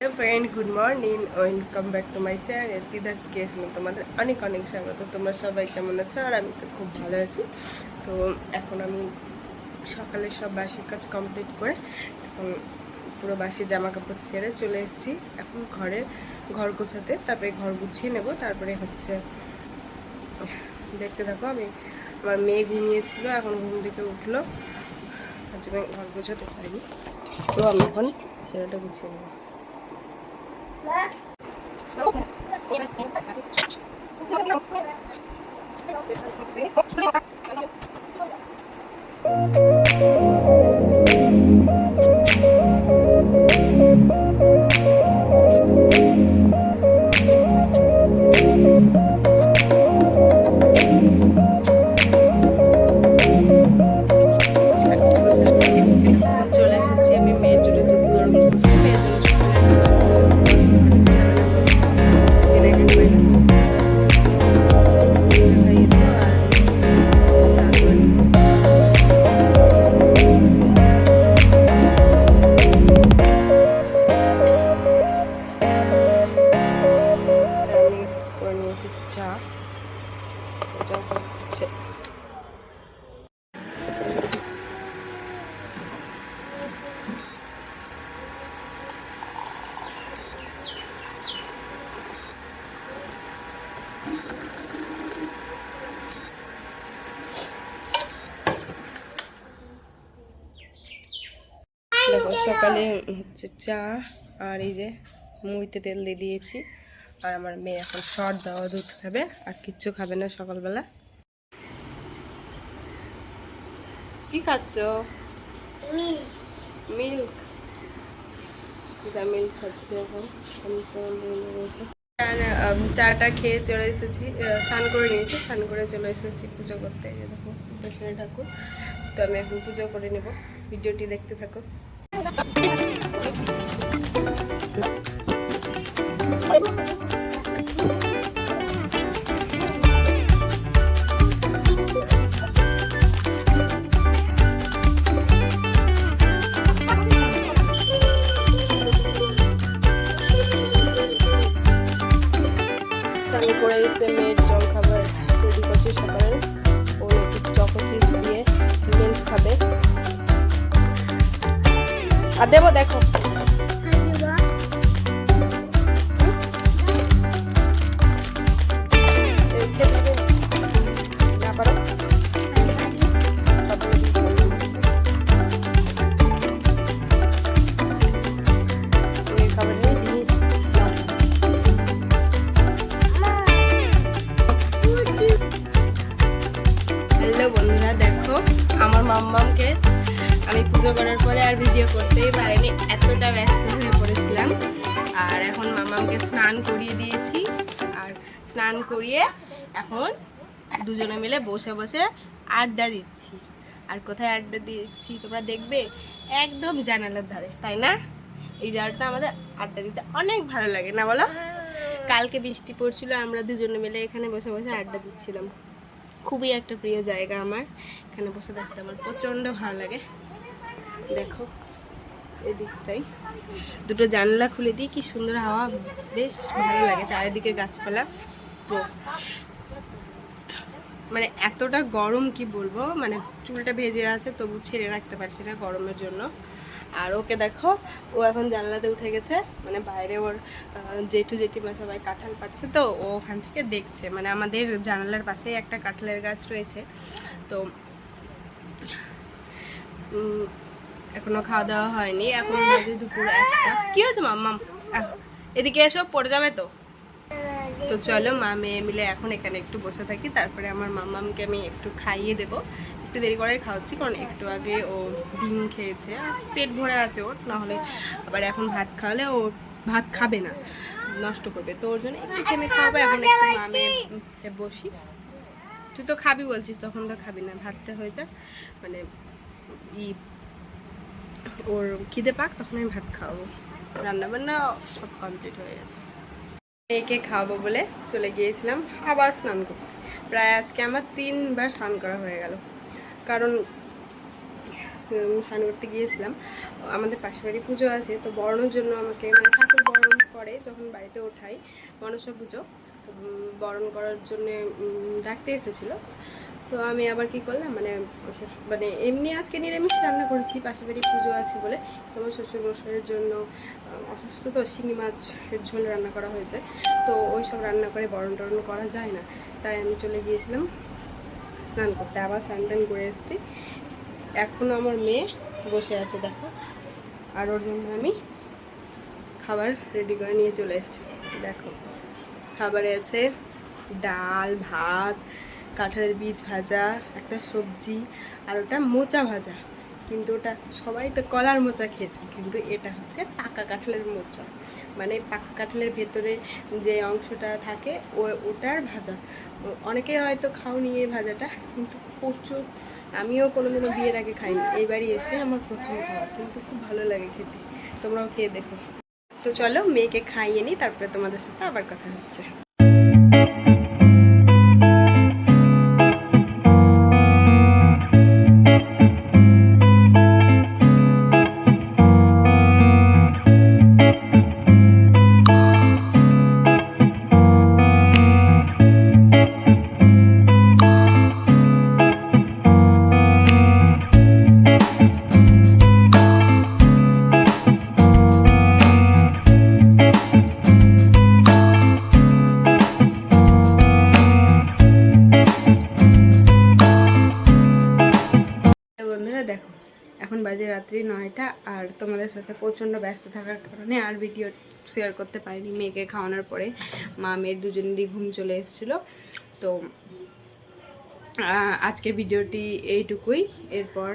Hello friend good morning welcome back to my channel তিদার্স কেসলে তোমাদের অনেক অনেক স্বাগত। তোমরা সবাই কেমন আছো? আর আমি তো খুব ভালো আছি। তো এখন আমি সকালে সব বাসির কাজ কমপ্লিট করে এখন পুরো বাসি জামা কাপড় ছেড়ে চলে এসেছি। এখন ঘরে ঘর গোছাতে, তারপরে ঘর গুছিয়ে নেব। তারপরে হচ্ছে, দেখতে থাকো, আমি আমার মেয়ে ঘুমিয়েছিল, এখন ঘুম থেকে উঠল। তার জন্য ঘর গোছাতে পারিনি। তো আমি এখন সেটা গুছিয়ে নেব। চলে করে নিয়েছি চা চা হচ্ছে সকালে হচ্ছে চা আর এই যে মুড়িতে তেল দিয়ে দিয়েছি। আর আমার মেয়ে এখন শর্ট দেওয়া দুধ খাবে আর কিচ্ছু খাবে না সকালবেলা। কি খাচ্ছ? মিল্ক। মিল্ক? খাচ্ছে এখন। আমি। চাটা খেয়ে চলে এসেছি। স্নান করে নিয়েছি। স্নান করে চলে এসেছি পুজো করতে। দেখো দক্ষিণা ঠাকুর। তো আমি এখন পুজো করে নেব। ভিডিওটি দেখতে থাকো। স্নান আর দেবো দেখো। দেখো আমার মাম্মামকে আমি পুজো করার পরে আর ভিডিও করতেই পারিনি, এতটা ব্যস্ত হয়ে পড়েছিলাম। আর এখন মামাকে স্নান করিয়ে দিয়েছি। আর স্নান করিয়ে এখন দুজনে মিলে বসে বসে আড্ডা দিচ্ছি। আর কোথায় আড্ডা দিচ্ছি তোমরা দেখবে একদম জানালার ধারে, তাই না? এই জায়গাটা আমাদের আড্ডা দিতে অনেক ভালো লাগে, না বলো? কালকে বৃষ্টি পড়ছিল, আমরা দুজনে মিলে এখানে বসে বসে আড্ডা দিচ্ছিলাম। খুবই একটা প্রিয় জায়গা আমার, এখানে বসে থাকতে আমার প্রচণ্ড ভালো লাগে। দেখো, এদিকটাই। দুটো জানলা খুলে দিই, কি সুন্দর হাওয়া, বেশ ভালো লাগে চারিদিকে গাছপালা। তো মানে এতটা গরম কি বলব মানে চুলটা ভেজে আছে, তবু ছেড়ে রাখতে পারছি না গরমের জন্য। আর ওকে দেখো, ও এখন জানলাতে উঠে গেছে মানে বাইরে ওর জেঠু জেঠিমা সবাই কাঁঠাল পাচ্ছে তো ও ওখান থেকে দেখছে। মানে আমাদের জানালার পাশেই একটা কাঁঠালের গাছ রয়েছে, তো এখনও খাওয়া দাওয়া হয়নি এখন বাজে দুপুর একটা। কি হয়েছে মাম্মাম এদিকে এসো পড়ে যাবে তো? তো চলো মা মেয়ে মিলে এখন এখানে একটু বসে থাকি তারপরে আমার মামামকে আমি একটু খাইয়ে দেব। একটু দেরি করে খাওয়াচ্ছি কারণ একটু আগে ও ডিম খেয়েছে আর পেট ভরে আছে ওর নাহলে আবার এখন ভাত খাওয়ালে ও ভাত খাবে না নষ্ট করবে। তো ওর জন্য একটু খেমে খাওয়াবো এখন একটু মা মেয়ে বসি। তুই তো খাবি বলছিস তখন তো খাবি না ভাতটা হয়ে যাক। মানে ই ওর খিদে পাক, তখন আমি ভাত খাওয়াবো। রান্না বান্না সব কমপ্লিট হয়ে গেছে। মেয়েকে খাওয়াবো বলে চলে গিয়েছিলাম আবার স্নান করতে। প্রায় আজকে আমার তিনবার স্নান করা হয়ে গেল। কারণ স্নান করতে গিয়েছিলাম। আমাদের পাশে বাড়ি পুজো আছে, তো বরণের জন্য আমাকে মানে ঠাকুর বরণ করে যখন বাড়িতে ওঠাই মনসা পুজো, তো বরণ করার জন্যে ডাকতে এসেছিল। তো আমি আবার কি করলাম মানে মানে এমনি আজকে নিরামিষ রান্না করেছি পাশে বাড়ি পুজো আছে বলে। তোমার শ্বশুর মশাইয়ের জন্য অসুস্থ তো, শিঙি মাছের ঝোল রান্না করা হয়েছে। তো ওই সব রান্না করে বরণ টরণ করা যায় না। তাই আমি চলে গিয়েছিলাম স্নান করতে। আবার স্নান টান করে এসেছি। এখনও আমার মেয়ে বসে আছে, দেখো। আর ওর জন্য আমি খাবার রেডি করে নিয়ে চলে এসেছি। দেখো, খাবারে আছে ডাল, ভাত কাঁঠালের বীজ ভাজা, একটা সবজি, আর ওটা মোচা ভাজা। কিন্তু ওটা সবাই তো কলার মোচা খেয়েছে, কিন্তু এটা হচ্ছে পাকা কাঁঠালের মোচা। মানে পাকা কাঁঠালের ভেতরে যে অংশটা থাকে, ও, ওটার ভাজা। অনেকে হয়তো খাওনি এই ভাজাটা, কিন্তু প্রচুর। আমিও কোনোদিনও বিয়ের আগে খাইনি এইবারই এসে আমার প্রথম খাওয়া, কিন্তু খুব ভালো লাগে খেতে। তোমরাও খেয়ে দেখো। তো চলো, মেয়েকে খাইয়ে নিই, তারপরে তোমাদের সাথে আবার কথা হচ্ছে। রাত্রি নয়টা আর তোমাদের সাথে প্রচণ্ড ব্যস্ত থাকার কারণে আর ভিডিও শেয়ার করতে পারিনি মেয়েকে খাওয়ানোর পরে। মা, মেয়ের দুজনেরই ঘুম চলে এসেছিল। তো আজকের ভিডিওটি এইটুকুই। এরপর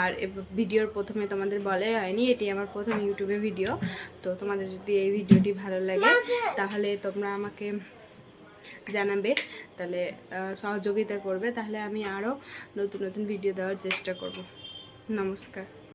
আর ভিডিওর প্রথমে তোমাদের বলে হয়নি, এটি আমার প্রথম ইউটিউবে ভিডিও তো তোমাদের যদি এই ভিডিওটি ভালো লাগে, তাহলে তোমরা আমাকে জানাবে, তাহলে সহযোগিতা করবে, তাহলে আমি আরও নতুন নতুন ভিডিও দেওয়ার চেষ্টা করব। নমস্কার।